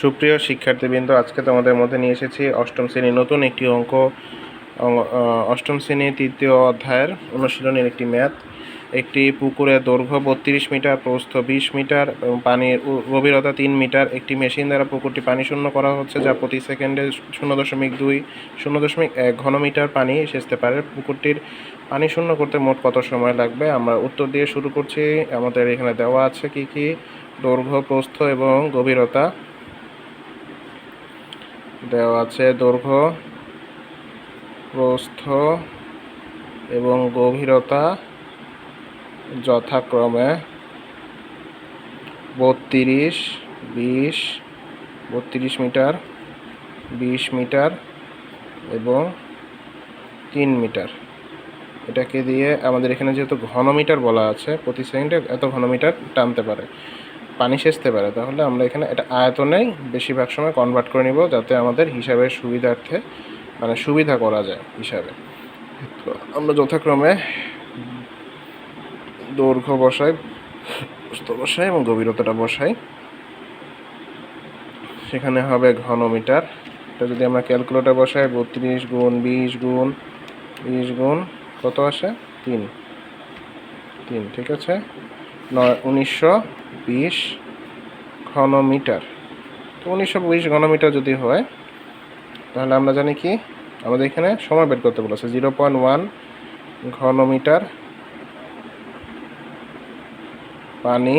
সুপ্রিয় শিক্ষার্থীবৃন্দ, আজকে তোমাদের মধ্যে নিয়ে এসেছি অষ্টম শ্রেণির নতুন একটি অঙ্ক অষ্টম শ্রেণির তৃতীয় অধ্যায়ের অনুশীলনের একটি ম্যাথ। একটি পুকুরের দৈর্ঘ্য বত্রিশ মিটার, প্রস্থ বিশ মিটার পানির গভীরতা তিন মিটার। একটি মেশিন দ্বারা পুকুরটি পানি শূন্য করা হচ্ছে, যা প্রতি সেকেন্ডে শূন্য দশমিক দুই, শূন্য দশমিক এক ঘনমিটার পানি সেচতে পারে। পুকুরটির পানি শূন্য করতে মোট কত সময় লাগবে? আমরা উত্তর দিয়ে শুরু করছি। আমাদের এখানে দেওয়া আছে কি কি? দৈর্ঘ্য, প্রস্থ এবং গভীরতা। দেওয়া আছে দৈর্ঘ্য, প্রস্থ এবং গভীরতা যথাক্রমে বত্রিশ, বিশ, বত্রিশ মিটার, বিশ মিটার এবং তিন মিটার। এটাকে দিয়ে আমাদের এখানে যেহেতু ঘনমিটার বলা আছে, প্রতি সেকেন্ডে এত ঘনমিটার টানতে পারে। পানি সেচতে পারে, তাহলে আমরা এখানে এটা আয়তনেই বেশিরভাগ সময় কনভার্ট করে নিব যাতে আমাদের হিসাবের সুবিধার্থে মানে সুবিধা করা যায় হিসাবে। তো আমরা যথাক্রমে দৈর্ঘ্য বসাই, প্রস্থ বসাই এবং গভীরতাটা বসাই। সেখানে হবে ঘনমিটার। এটা যদি আমরা ক্যালকুলেটার বসাই, বত্রিশ গুণ, বিশ গুণ বিশ গুণ, কত আসে? তিন। তিন, ঠিক আছে? নয়, উনিশশো বিশ ঘনমিটার। তো উনিশশো বিশ ঘনমিটার যদি হয়, তাহলে আমরা জানি কি? আমাদের এখানে সময় বের করতে বলেছে, জিরো পয়েন্ট ওয়ান ঘনমিটার পানি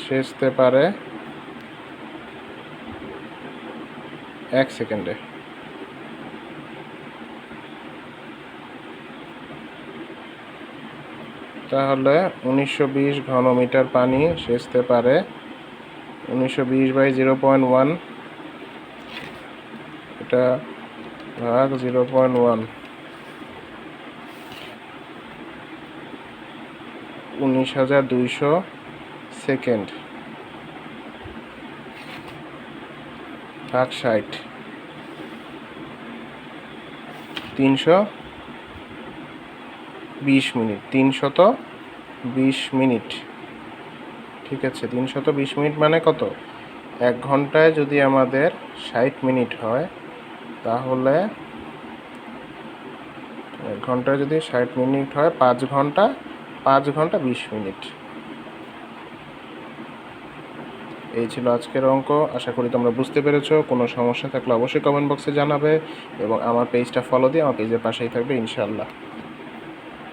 সেচতে পারে এক সেকেন্ডে। তাহলে উনিশশো বিশ ঘনমিটার পানি সেচতে পারে উনিশশো বিশ বাই জিরো পয়েন্ট ওয়ান। এটা ভাগ জিরো পয়েন্ট ওয়ান। উনিশ হাজার দুইশো সেকেন্ড। ভাগ ষাট। তিনশো বিশ মিনিট, তিনশত বিশ মিনিট। ঠিক আছে, তিনশত বিশ মিনিট মানে কত? এক ঘন্টায় যদি আমাদের ষাট মিনিট হয়, তাহলে এক ঘন্টায় যদি ষাট মিনিট হয়, পাঁচ ঘণ্টা পাঁচ ঘণ্টা বিশ মিনিট। এই ছিল আজকের অঙ্ক। আশা করি তোমরা বুঝতে পেরেছ। কোনো সমস্যা থাকলে অবশ্যই কমেন্ট বক্সে জানাবে এবং আমার পেজটা ফলো দিয়ে আমার পেজের পাশেই থাকবে ইনশাল্লাহ